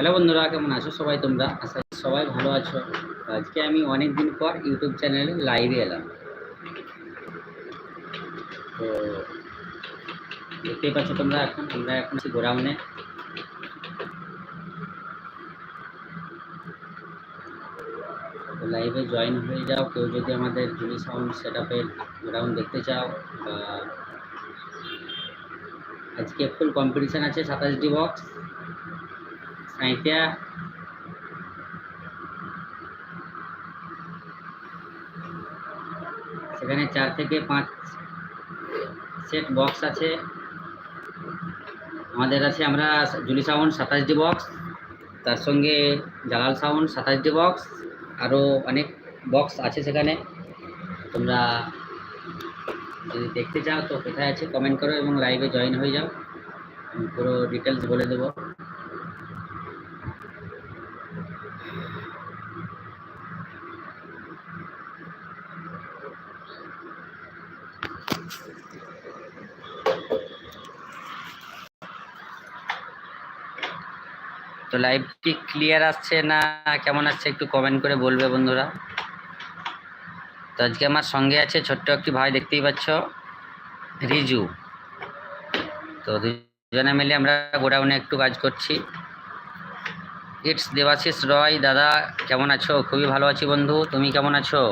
Hello বন্ধুরা, কেমন আছো সবাই তোমরা? আশা সবাই ভালো আছো। আজকে আমি অনেক দিন পর ইউটিউব চ্যানেলে লাইভে এলাম। তো দেখতেই পাচ্ছ তোমরা এখন, আমরা এখন গোডাউনে। লাইভে জয়েন হয়ে যাও, কেউ যদি আমাদের জুনি সাউন্ড সেট আপের গোডাউন দেখতে চাও, বা আজকে ফুল কম্পিটিশান আছে সাতাশটি বক্স সাঁইতিয়া সেখানে চার থেকে পাঁচ সেট বক্স আছে। আমাদের আছে আমরা জুলি সাউন্ড সাতাশটি বক্স তার সঙ্গে জালাল সাউন্ড সাতাশটি বক্স আরও অনেক বক্স আছে সেখানে। তোমরা যদি দেখতে চাও তো কোথায় আছে কমেন্ট করো এবং লাইভে জয়েন হয়ে যাও। পুরো ডিটেলস বলে দেবো। তো লাইভটি ক্লিয়ার আসছে না কেমন আসছে একটু কমেন্ট করে বলবে বন্ধুরা? তো আজকে আমার সঙ্গে আছে ছোট্ট একটি ভাই, দেখতেই পাচ্ছ, রিজু। তো দুজনে মিলে আমরা গোডাউনে একটু কাজ করছি। ইটস দেবাশিস রয়, দাদা, কেমন আছো? খুবই ভালো আছি বন্ধু, তুমি কেমন আছো?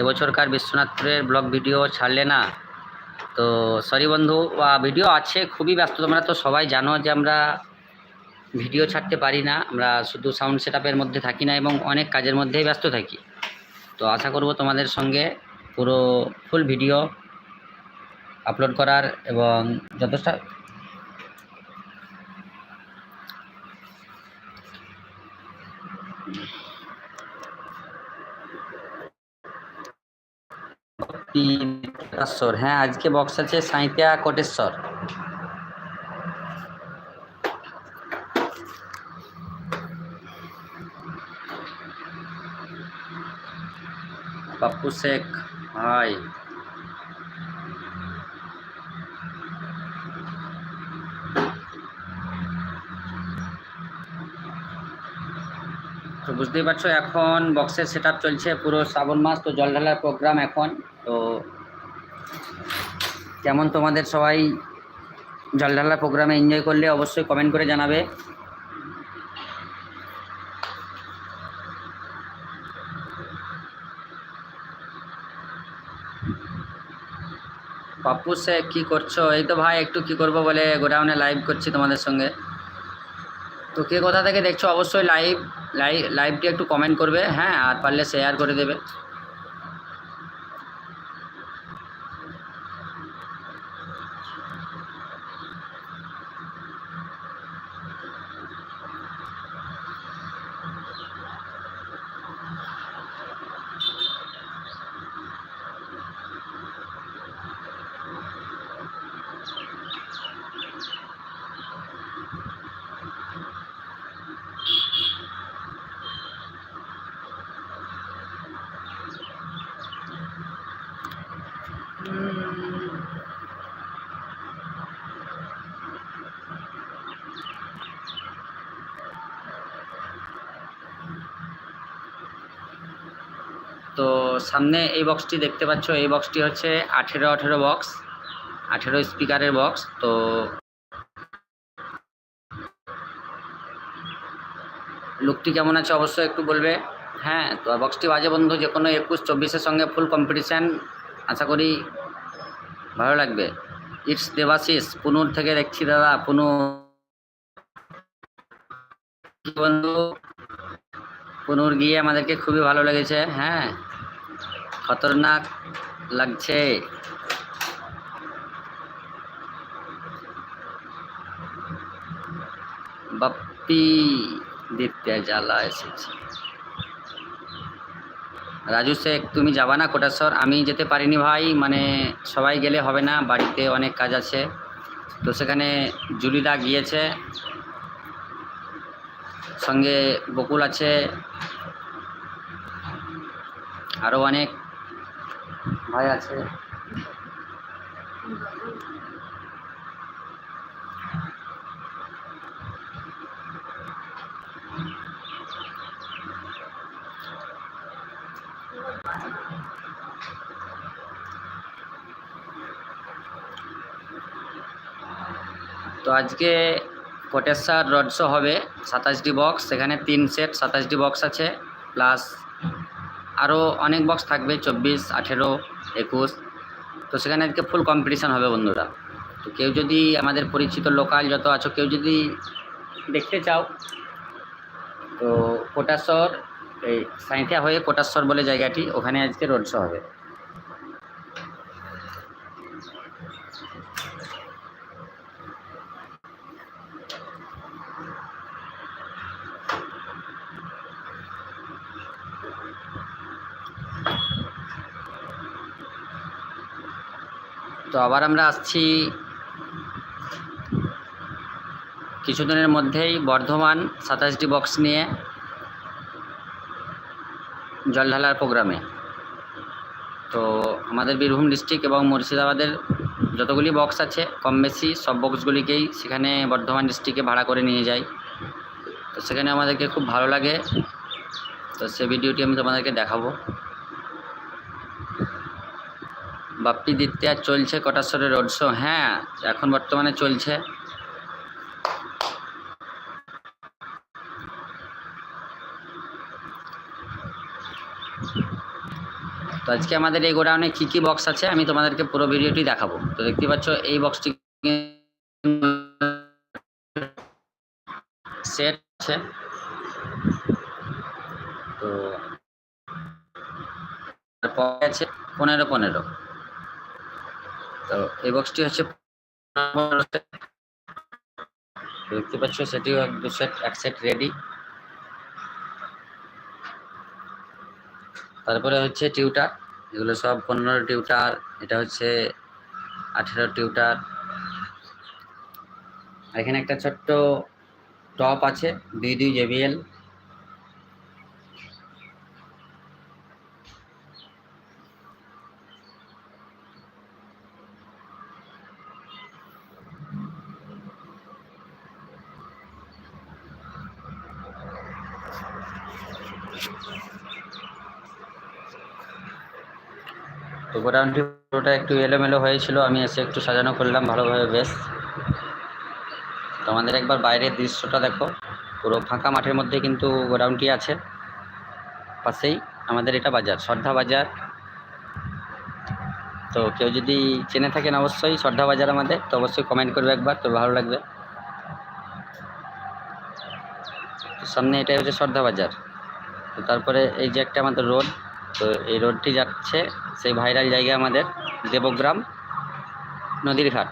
এবছরকার বিশ্বনাথপুরের ব্লগ ভিডিও ছাড়লে না? তো সরি বন্ধু ভিডিও আছে, খুবই ব্যস্ত, তোমরা তো সবাই জানো যে আমরা ভিডিও ছাড়তে পারি না, আমরা শুধু সাউন্ড সেট মধ্যে থাকি না এবং অনেক কাজের মধ্যেই ব্যস্ত থাকি। তো আশা করব তোমাদের সঙ্গে পুরো ফুল ভিডিও আপলোড করার এবং কোটেশ্বর হ্যাঁ আজকে বক্স আছে সাঁইতিয়া কোটেশ্বর। পাপ্পু শেখ, ভাই। তো বুঝতেই পারছ, এখন বক্সের সেট চলছে, পুরো শ্রাবণ মাস তো জল ঢালার প্রোগ্রাম এখন। তো কেমন তোমাদের সবাই জল ঢালার প্রোগ্রামে এনজয় করলে অবশ্যই কমেন্ট করে জানাবে। পাপ্পু কি কী করছ? এই তো ভাই, একটু কি করব বলে গোডাউনে লাইভ করছি তোমাদের সঙ্গে। তো কে কোথা থেকে দেখছ? অবশ্যই লাইভ লাইভ লাইভটি একটু কমেন্ট করবে হ্যাঁ? আর পারলে শেয়ার করে দেবে তো সামনে এই বক্সটি দেখতে পাচ্ছ, এই বক্সটি হচ্ছে আঠেরো আঠেরো বক্স আঠেরো স্পিকারের বক্স তো লুকটি কেমন আছে অবশ্যই একটু বলবে। হ্যাঁ তো বক্সটি বাজে বন্ধু, যে কোনো একুশ চব্বিশের সঙ্গে ফুল কম্পিটিশান আশা করি ভালো লাগবে। ইটস দেবাশিস, পুনুর থেকে দেখছি দাদা, পুনু। বন্ধু, পুনুর গিয়ে আমাদেরকে খুবই ভালো লেগেছে হ্যাঁ। খতরনাক লাগছে বাপ্পি দিতে জ্বালা এসেছে রাজু শেখ তুমি যাবা না কোটাশ্বর আমি যেতে পারিনি ভাই মানে সবাই গেলে হবে না বাড়িতে অনেক কাজ আছে তো সেখানে জুলিদা গিয়েছে সঙ্গে বকুল আছে আরও অনেক ভয় আছে। তো আজকে কোটেশ্বর রড হবে, সাতাশটি বক্স সেখানে তিন সেট সাতাশটি বক্স আছে প্লাস আরও অনেক বক্স থাকবে, চব্বিশ, আঠেরো একুশ। তো সেখানে আজকে ফুল কম্পিটিশান হবে বন্ধুরা। তো কেউ যদি আমাদের পরিচিত লোকাল যত আছো, কেউ যদি দেখতে চাও, তো কোটাশ্বর, এই সাঁথিয়া হয়ে কোটাশ্বর বলে জায়গাটি, ওখানে আজকে রোড শো হবে। তো আবার আমরা আসছি কিছুদিনের মধ্যেই বর্ধমান সাতাশটি বক্স নিয়ে জল ঢালার প্রোগ্রামে। তো আমাদের বীরভূম ডিস্ট্রিক্ট এবং মুর্শিদাবাদের যতগুলি বক্স আছে, কম বেশি সব বক্সগুলিকেই সেখানে বর্ধমান ডিস্ট্রিক্টে ভাড়া করে নিয়ে যাই। তো সেখানে আমাদেরকে খুব ভালো লাগে। তো সে ভিডিওটি আমি তোমাদেরকে দেখাবো। বাপ্পি দিত্যা চলছে কটাশ্বরের রোড শো হ্যাঁ এখন বর্তমানে চলছে। তো আজকে আমাদের এই গোডাউনে কী কী বক্স আছে, আমি তোমাদেরকে পুরো ভিডিওটি দেখাবো। তো দেখতে পাচ্ছ, এই বক্সটি সেট আছে। তো আছে পনেরো পনেরো। তো এই বক্সটি হচ্ছে দেখতে পাচ্ছ, সেটিও দু সেট এক সেট রেডি তারপরে হচ্ছে টিউটার এগুলো সব পনেরো টিউটার এটা হচ্ছে আঠেরো টিউটার এখানে একটা ছোট্ট টপ আছে দুই দুই জেবিএল তো পুরোটা একটু এলোমেলো হয়েছিল, আমি এসে একটু সাজানো করলাম ভালোভাবে, বেশ। তো আমাদের একবার বাইরের দৃশ্যটা দেখো। পুরো ফাঁকা মাঠের মধ্যে কিন্তু গোডাউনটি আছে। পাশেই আমাদের এটা বাজার শ্রদ্ধা বাজার। তো কেউ যদি চেনে থাকেন অবশ্যই শ্রদ্ধা বাজার আমাদের, তো অবশ্যই কমেন্ট করবে একবার, তো ভালো লাগবে। সামনে এটাই হচ্ছে শ্রদ্ধা বাজার। তো তারপরে এই যে একটা আমাদের রোড তো এই রোডটি যাচ্ছে সেই ভাইরাল জায়গা আমাদের দেবগ্রাম নদীর ঘাট।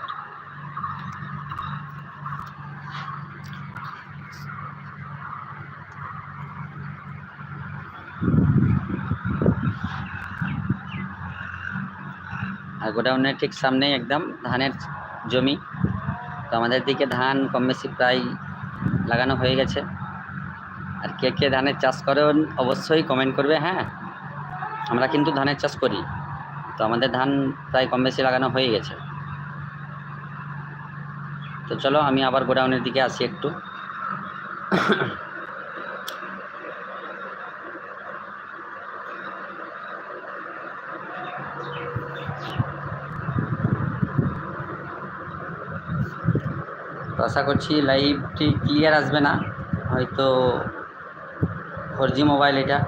আর গোডাউনের ঠিক সামনেই একদম ধানের জমি। তো আমাদের দিকে ধান কম বেশি প্রায় লাগানো হয়ে গেছে। আর কে কে ধানের চাষ করেন অবশ্যই কমেন্ট করবে হ্যাঁ? আমরা কিন্তু ধানের চাষ করি, তো আমাদের ধান প্রায় কম বেশি লাগানো হয়ে গেছে। তো চলো আমি আবার গোডাউনের দিকে আসি একটু। আশা করছি লাইভটি ক্লিয়ার আসবে না, হয়তো ফোর জি মোবাইল এটা।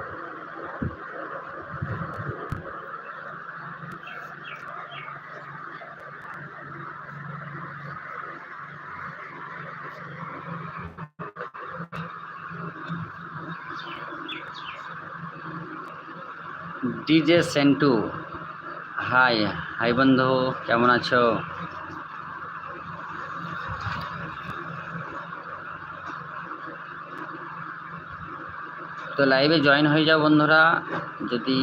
ডিজে সেন্টু। হাই হাই বন্ধু কেমন আছো? তো লাইভে জয়েন হয়ে যাও বন্ধুরা। যদি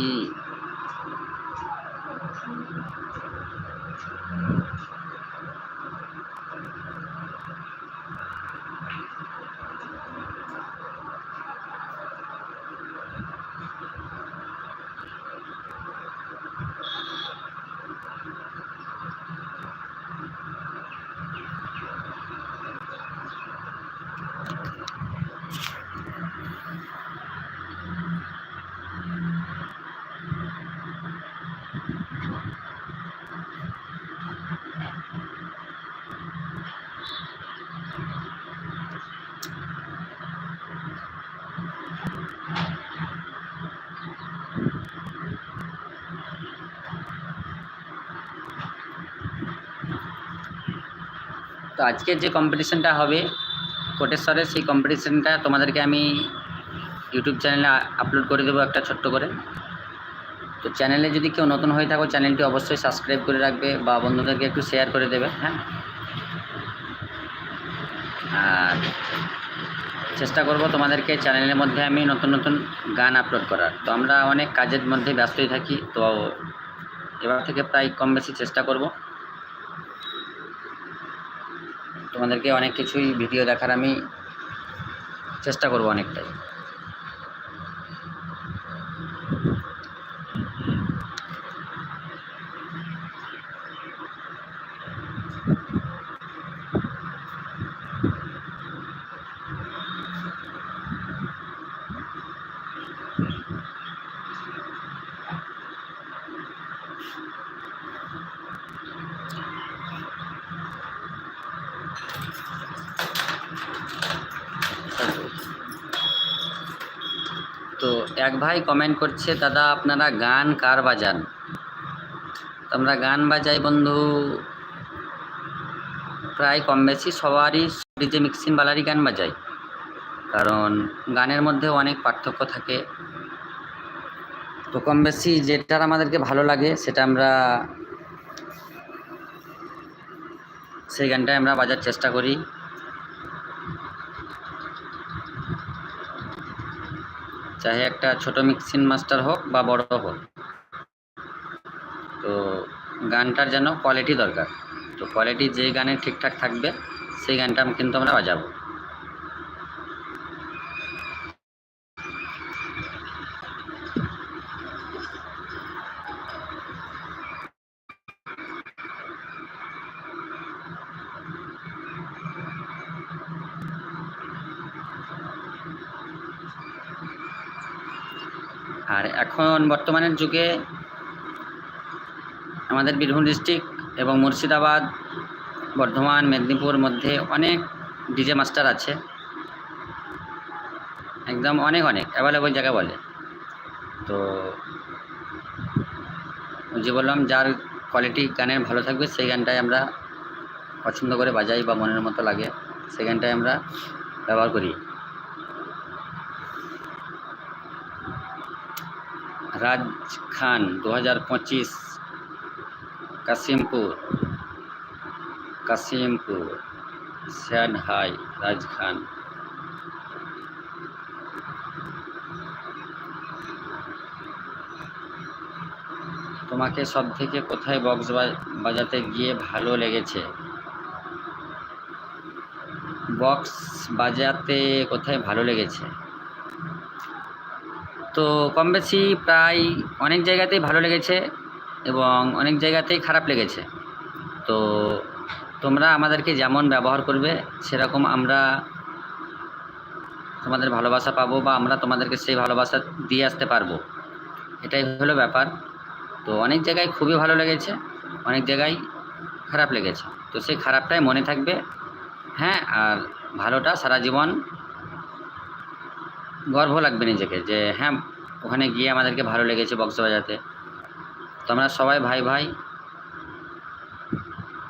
তো আজকে যে কম্পিটিশনটা হবে কোটেশ্বরের সেই কম্পিটিশনটা তোমাদেরকে আমি ইউটিউব চ্যানেলে আপলোড করে দেবো একটা ছোট্ট করে। তো চ্যানেলে যদি কেউ নতুন হয়ে থাকো চ্যানেলটি অবশ্যই সাবস্ক্রাইব করে রাখবে বা বন্ধুদেরকে একটু শেয়ার করে দেবে হ্যাঁ? আর চেষ্টা করব তোমাদেরকে চ্যানেলের মধ্যে আমি নতুন নতুন গান আপলোড করার। তো আমরা অনেক কাজের মধ্যে ব্যস্তই থাকি, তো এবার থেকে প্রায় কম বেশি চেষ্টা করব। তোমাদেরকে অনেক কিছুই ভিডিও দেখার আমি চেষ্টা করব অনেকটাই তো এক ভাই কমেন্ট করছে, দাদা, আপনারা গান কার বাজান? আমরা গান বাজাই বন্ধু, প্রায় কম বেশি সবারই ডিজে মিক্সিং বালারই গান বাজাই। কারণ গানের মধ্যে অনেক পার্থক্য থাকে। তো কম বেশি যেটার আমাদেরকে ভালো লাগে, সেটা আমরা সেই গানটাই আমরা বাজার চেষ্টা করি। চাহে একটা ছোট মিক্সিং মাস্টার হোক বা বড় হোক। তো গানটার যেন কোয়ালিটি দরকার। তো কোয়ালিটি যে গানে ঠিকঠাক থাকবে, সেই গানটা কিন্তু আমরা বাজাবো আর এখন বর্তমানের যুগে আমাদের বীরভূম ডিস্ট্রিক্ট এবং মুর্শিদাবাদ, বর্ধমান, মেদিনীপুর মধ্যে অনেক ডিজে মাস্টার আছে। একদম অনেক অনেক অ্যাভেলেবল জায়গা বলে। তো যে বললাম, যার কোয়ালিটি গানের ভালো থাকবে, সেই গানটাই আমরা পছন্দ করে বাজাই বা মনের মতো লাগে, সেই গানটাই আমরা ব্যবহার করি। রাজ খান দু হাজার পঁচিশ Kashimpur. Kashimpur sad hi Raj Khan. তোমাকে সব থেকে কোথায় বক্স বাজাতে গিয়ে ভালো লেগেছে? বক্স বাজাতে কোথায় ভালো লেগেছে? তো কম বেশি প্রায় অনেক জায়গাতেই ভালো লেগেছে এবং অনেক জায়গাতেই খারাপ লেগেছে। তো তোমরা আমাদেরকে যেমন ব্যবহার করবে, সেরকম আমরা তোমাদের ভালোবাসা পাবো বা আমরা তোমাদেরকে সেই ভালোবাসা দিয়ে আসতে পারব। এটাই হলো ব্যাপার। তো অনেক জায়গায় খুবই ভালো লেগেছে, অনেক জায়গায় খারাপ লেগেছে। তো সেই খারাপটাই মনে থাকবে। হ্যাঁ আর ভালোটা সারা জীবন গর্ব লাগবে নিজেকে যে হ্যাঁ ওখানে গিয়ে আমাদেরকে ভালো লেগেছে বক্স বাজাতে। তো আমরা সবাই ভাই ভাই,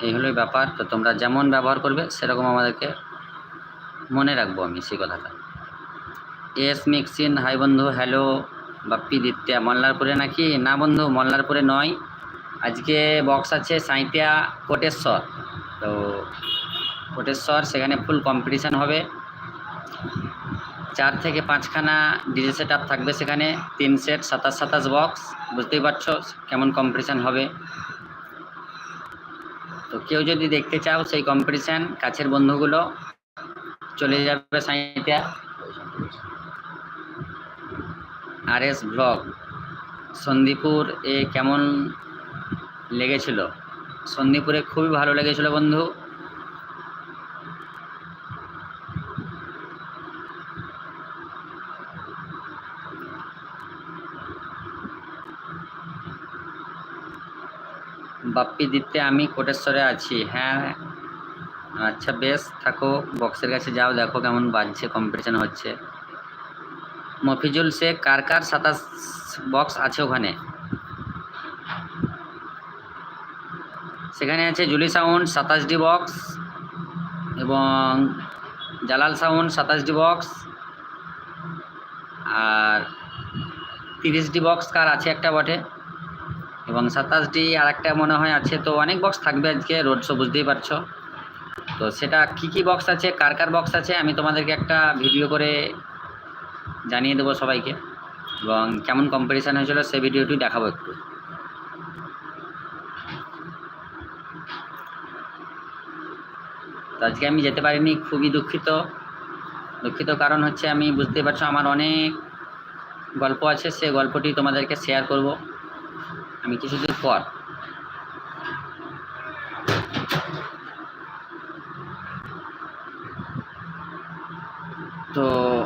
এই হলোই ব্যাপার। তো তোমরা যেমন ব্যবহার করবে, সেরকম আমাদেরকে মনে রাখব আমি সেই কথাটা। এস মিক্সিন হাই বন্ধু হ্যালো বাপ্পি দিত্যা মল্লারপুরে নাকি? না বন্ধু, মল্লারপুরে নয়। আজকে বক্স আছে সাঁইতিয়া কোটেশ্বর। তো কোটেশ্বর, সেখানে ফুল কম্পিটিশান হবে। চার থেকে পাঁচখানা ডিজে সেট থাকবে সেখানে। তিন সেট, সাতাশ সাতাশ বক্স। বুঝতেই পারছ কেমন কম্পিটিশান হবে। তো কেউ যদি দেখতে চাও সেই কম্পিটিশান কাছের বন্ধুগুলো চলে যাবে সাঁইতিয়া আর এস ব্লগ। সন্দীপুর এ কেমন লেগেছিল? সন্দীপুরে খুবই ভালো লেগেছিল বন্ধু। বাপ্পি দিতে আমি কোটেশ্বরে আছি। হ্যাঁ। আচ্ছা বেশ, থাকো, বক্সের কাছে যাও, দেখো কেমন বাজছে কম্পিটিশন হচ্ছে। মফিজুল শেখ, কার কার সাতাশ বক্স আছে ওখানে? সেখানে আছে জুলি সাউন্ড সাতাশ ডি বক্স এবং জালাল সাউন্ড সাতাশটি বক্স আর তিরিশটি বক্স কার আছে একটা বটে? এবং সাতাশটি আর একটা মনে হয় আছে, তো অনেক বক্স থাকবে আজকে রোড শো বুঝতেই পারছ। তো সেটা কী কী বক্স আছে, কার কার বক্স আছে, আমি তোমাদেরকে একটা ভিডিও করে জানিয়ে দেবো সবাইকে। এবং কেমন কম্পিটিশান হয়েছিল সে ভিডিওটি দেখাবো একটু। তো আজকে আমি যেতে পারিনি, খুবই দুঃখিত। দুঃখিত কারণ হচ্ছে আমি বুঝতে পারছ, আমার অনেক গল্প আছে, সে গল্পটি তোমাদেরকে শেয়ার করব। আমি কিছুদিন পর। তো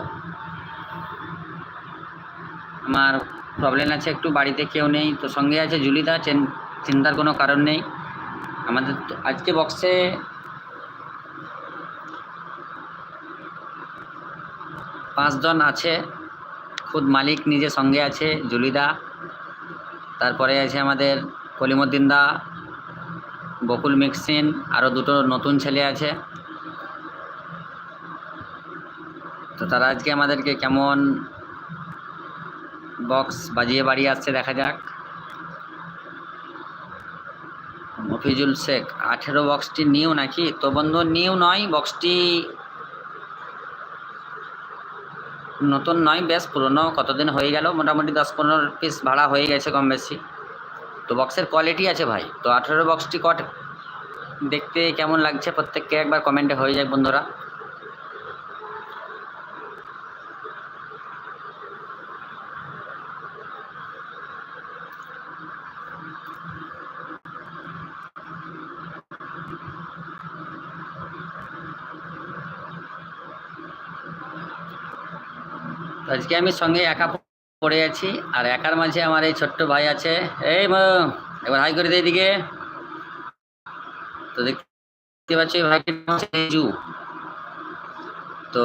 আমার প্রবলেম আছে, একটু বাড়িতে কেউ নেই, তো সঙ্গে আছে জুলিদা, চেন- চিন্তার কোনো কারণ নেই। আমাদের আজকে বক্সে পাঁচজন আছে, খুদ মালিক নিজে সঙ্গে আছে, জুলিদা তারপরে আছে আমাদের কলিমুদ্দিন দা, বকুল মিক্সিন, আরও দুটো নতুন ছেলে আছে। তো তারা আজকে আমাদেরকে কেমন বক্স বাজিয়ে বাড়ি আসছে দেখা যাক। মফিজুল শেখ, আঠেরো বক্সটি নিউ নাকি? তো বন্ধু, নিউ নয় বক্সটি নতুন নয়, বেশ পুরনো, কতদিন হয়ে গেল? মোটামুটি দশ পনেরো পিস ভাড়া হয়ে গেছে কম বেশি। তো বক্সের কোয়ালিটি আছে ভাই? তো আঠেরো বক্সটি কট? দেখতে কেমন লাগছে? প্রত্যেককে একবার কমেন্টে হয়ে যায় বন্ধুরা। আজকে আমি সঙ্গে একা পড়ে আছি, আর একার মাঝে আমার এই ছোট্ট ভাই আছে। এই এবার হাই করে দে এদিকে। তো দেখতে পাচ্ছি ভাইটির রিজু তো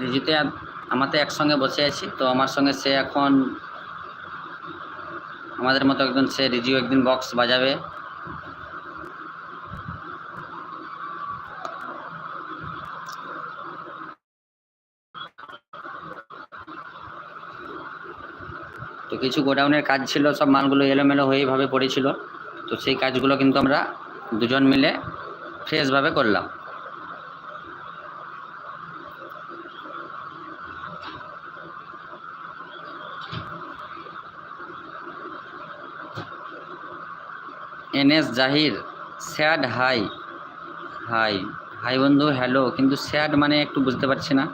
রিজুতে আম- আমাতে একসঙ্গে বসে আছি, তো আমার সঙ্গে সে এখন, আমাদের মতো একজন সে রিজু একদিন বক্স বাজাবে তো কিছু গোডাউনের কাজ ছিল, সব মালগুলো এলোমেলো হয়ে এইভাবে পড়েছিল। তো সেই কাজগুলো কিন্তু আমরা দুজন মিলে ফ্রেশভাবে করলাম। NS Zahir, sad hi. Hi hi বন্ধু, হ্যালো। কিন্তু স্যাড মানে একটু বুঝতে পারছি না।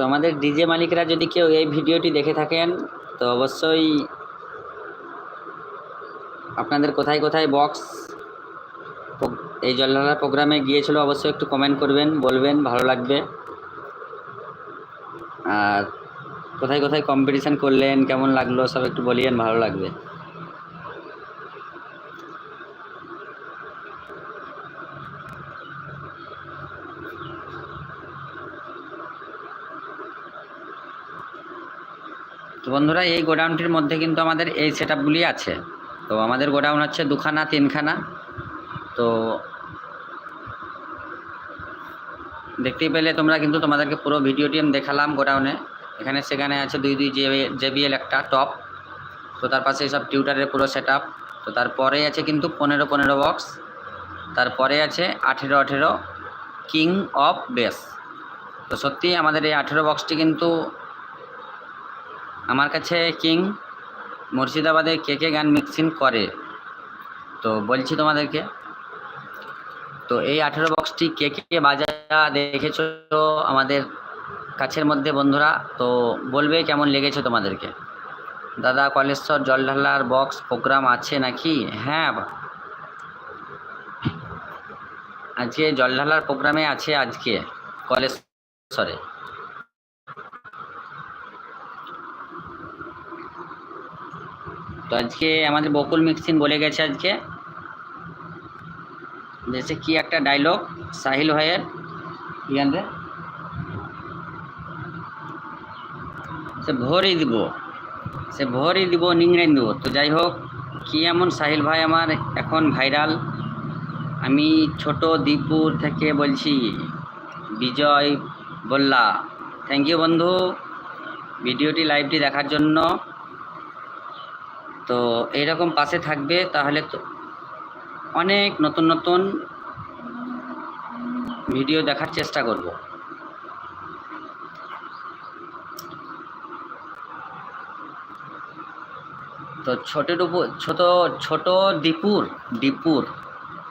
তো আমাদের ডিজে মালিকরা যদি কেউ এই ভিডিওটি দেখে থাকেন, তো অবশ্যই আপনাদের কোথায় কোথায় বক্স এই জলঢালার প্রোগ্রামে গিয়েছিল অবশ্যই একটু কমেন্ট করবেন, বলবেন, ভালো লাগবে। আর কোথায় কোথায় কম্পিটিশান করলেন, কেমন লাগল, সব একটু বলিয়েন, ভালো লাগবে। বন্ধুরা, এই গোডাউনটির মধ্যে কিন্তু আমাদের এই সেট আছে। তো আমাদের গোডাউন হচ্ছে দুখানা, তিনখানা। তো দেখতেই পেলে তোমরা কিন্তু তোমাদেরকে পুরো ভিডিওটি আমি দেখালাম গোডাউনে। এখানে সেখানে আছে দুই দুই জেবিএল একটা টপ। তো তার পাশে সব টিউটারের পুরো সেট তো তারপরে আছে কিন্তু পনেরো পনেরো বক্স। তারপরে আছে আঠেরো আঠেরো কিং অফ বেস। তো সত্যি আমাদের এই আঠেরো বক্সটি কিন্তু আমার কাছে কিং মুর্শিদাবাদে কে কে গান মিক্সিং করে? তো বলছি তোমাদেরকে। তো এই আঠেরো বক্সটি কে কে বাজা দেখেছ আমাদের কাছের মধ্যে বন্ধুরা? তো বলবে কেমন লেগেছে তোমাদেরকে? দাদা কলেশ্বর জলঢালার বক্স প্রোগ্রাম আছে নাকি? হ্যাঁ আজকে জলঢালার প্রোগ্রামে আছে আজকে কলেশ্বরে। তো আজকে আমাদের বকুল মিক্সিন বলে গেছে আজকে। দেশে কি একটা ডায়লগ সাহিল ভাইয়ের। কি সে ভোরই দিব। সে ভোরই দিব, নিংড়ে দিব তো যাই হোক, কি এমন সাহিল ভাই আমার এখন ভাইরাল? আমি ছোট দীপুর থেকে বলছি, বিজয় বললা। থ্যাংক ইউ বন্ধু। ভিডিওটি লাইভটি দেখার জন্য তো এইরকম পাশে থাকবে তাহলে তো অনেক নতুন নতুন ভিডিও দেখার চেষ্টা করব। তো ছোটের উপর, ছোট ছোট ডিপুর ডিপুর।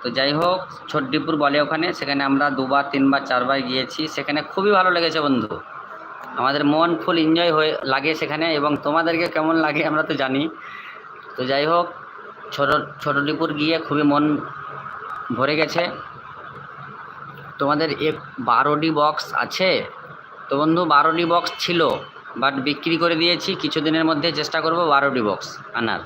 তো যাই হোক, ছোট ডিপুর বলে ওখানে, সেখানে আমরা দুবার, তিনবার, চারবার গিয়েছি। সেখানে খুবই ভালো লেগেছে বন্ধু। আমাদের মন ফুল এনজয় হয়ে লাগে সেখানে এবং তোমাদেরকে কেমন লাগে আমরা তো জানি। তো যাই হোক, ছোট ছোট দীপুর গিয়ে খুবই মন ভরে গেছে। তোমাদের এক বারোটি বক্স আছে? তো বন্ধু, বারোটি বক্স ছিল বাট বিক্রি করে দিয়েছি। কিছুদিনের মধ্যে চেষ্টা করব বারোটি বক্স আনার।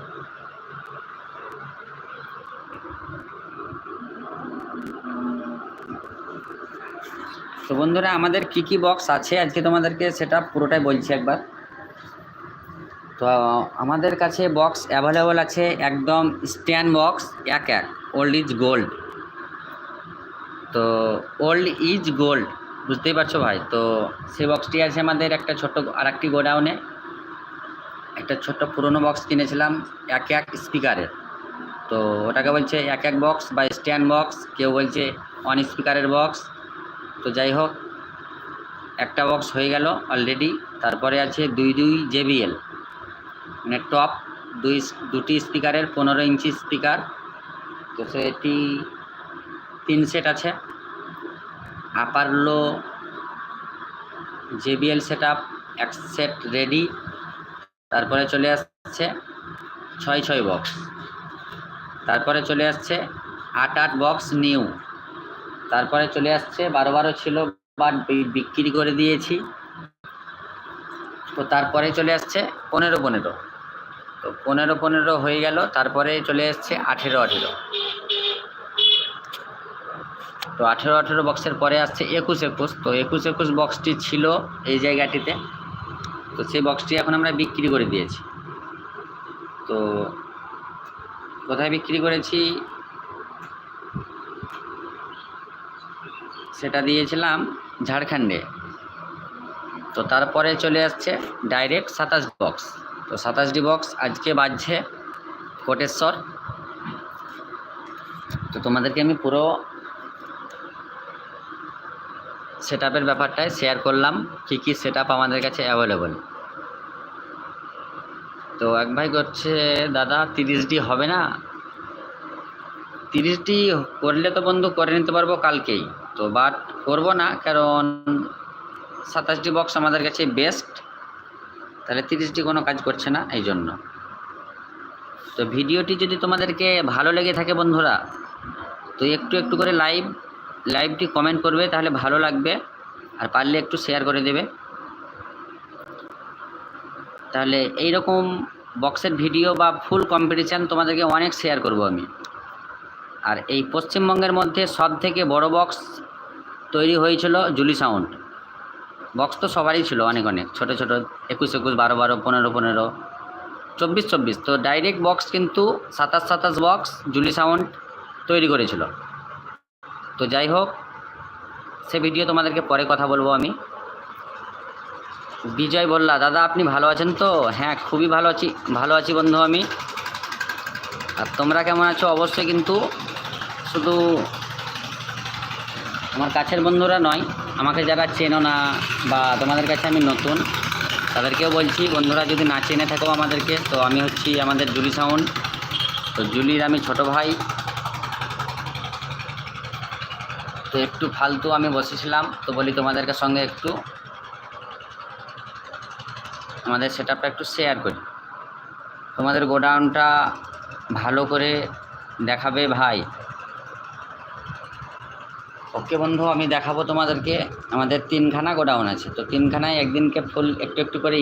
তো বন্ধুরা, আমাদের কি কি বক্স আছে? আজকে তোমাদেরকে সেটা পুরোটাই বলছি একবার। তো আমাদের কাছে বক্স অ্যাভেলেবল আছে একদম স্ট্যান্ড বক্স এক এক ওল্ড ইজ গোল্ড তো ওল্ড ইজ গোল্ড বুঝতেই পারছ ভাই? তো সেই বক্সটি আছে আমাদের একটা ছোট আর একটি গোডাউনে একটা ছোট্ট পুরনো বক্স কিনেছিলাম এক এক স্পিকারের তো ওটাকে বলছে এক এক বক্স বা স্ট্যান্ড বক্স কেউ বলছে অন স্পিকারের বক্স তো যাই হোক, একটা বক্স হয়ে গেল অলরেডি তারপরে আছে দুই দুই জেবিএল মানে টপ দুই দুটি স্পিকারের পনেরো ইঞ্চি স্পিকার। তো সেটি তিন সেট আছে। Upper low JBL set up এক সেট রেডি তারপরে চলে আসছে ছয় ছয় বক্স তারপরে চলে আসছে আট আট বক্স নিউ তারপরে চলে আসছে বারো বারো ছিল বাট বিক্রি করে দিয়েছি। তো তারপরে চলে আসছে পনেরো পনেরো। তো পনেরো পনেরো হয়ে গেল, তারপরে চলে আসছে আঠেরো আঠেরো। তো আঠেরো আঠেরো বক্সের পরে আসছে একুশ একুশ। তো একুশ একুশ বক্সটি ছিল এই জায়গাটিতে। তো সেই বক্সটি এখন আমরা বিক্রি করে দিয়েছি। তো কোথায় বিক্রি করেছি? সেটা দিয়েছিলাম ঝাড়খণ্ডে। তো তারপরে চলে আসছে ডাইরেক্ট সাতাশ বক্স তো সাতাশটি বক্স আজকে বাজছে কোটেশ্বর। তো তোমাদেরকে আমি পুরো সেট আপের ব্যাপারটায় শেয়ার করলাম, কী কী সেট আমাদের কাছে অ্যাভেলেবল তো এক ভাই করছে, দাদা, তিরিশটি হবে না? তিরিশটি করলে তো বন্ধু করে নিতে পারব কালকেই। তো বাট করব না, কারণ সাতাশটি বক্স আমাদের কাছে বেস্ট তাহলে তিরিশটি কোনো কাজ করছে না এই জন্য তো ভিডিওটি যদি তোমাদেরকে ভালো লেগে থাকে বন্ধুরা, তো একটু একটু করে লাইভ, লাইভটি কমেন্ট করবে, তাহলে ভালো লাগবে, আর পারলে একটু শেয়ার করে দেবে। তাহলে এই রকম বক্সের ভিডিও বা ফুল কম্পিটিশান তোমাদেরকে অনেক শেয়ার করব আমি। আর এই পশ্চিমবঙ্গের মধ্যে সব থেকে বড় বক্স তৈরি হয়েছিল জুলি সাউন্ড। বক্স তো সবারই ছিল অনেক অনেক। ছোট ছোট একুশ একুশ, বারো বারো, পনেরো পনেরো, চব্বিশ চব্বিশ। তো ডাইরেক্ট বক্স কিন্তু সাতাশ সাতাশ বক্স জুলি সাউন্ড তৈরি করেছিল। তো যাই হোক, সে ভিডিও তোমাদেরকে পরে কথা বলব আমি। বিজয় বললা, দাদা, আপনি ভালো আছেন তো? হ্যাঁ খুবই ভালো আছি ভালো আছি বন্ধু আমি। আর তোমরা কেমন আছো? অবশ্যই, কিন্তু শুধু আমার কাছের বন্ধুরা নয় আমাকে যারা চেনো না বা তোমাদের কাছে আমি নতুন, তাদেরকেও বলছি, বন্ধুরা যদি না চেনে থাকো আমাদেরকে, তো আমি হচ্ছি আমাদের জুলি সাউন্ড। তো জুলির আমি ছোট ভাই। তো একটু ফালতু আমি বসেছিলাম, তো বলি তোমাদেরকে সঙ্গে একটু আমাদের সেট একটু শেয়ার করি। তোমাদের গোডাউনটা ভালো করে দেখাবে ভাই। ওকে বন্ধু, আমি দেখাবো তোমাদেরকে। আমাদের তিনখানা গোডাউন আছে, তো তিনখানায় একদিনকে ফুল, একটু একটু করে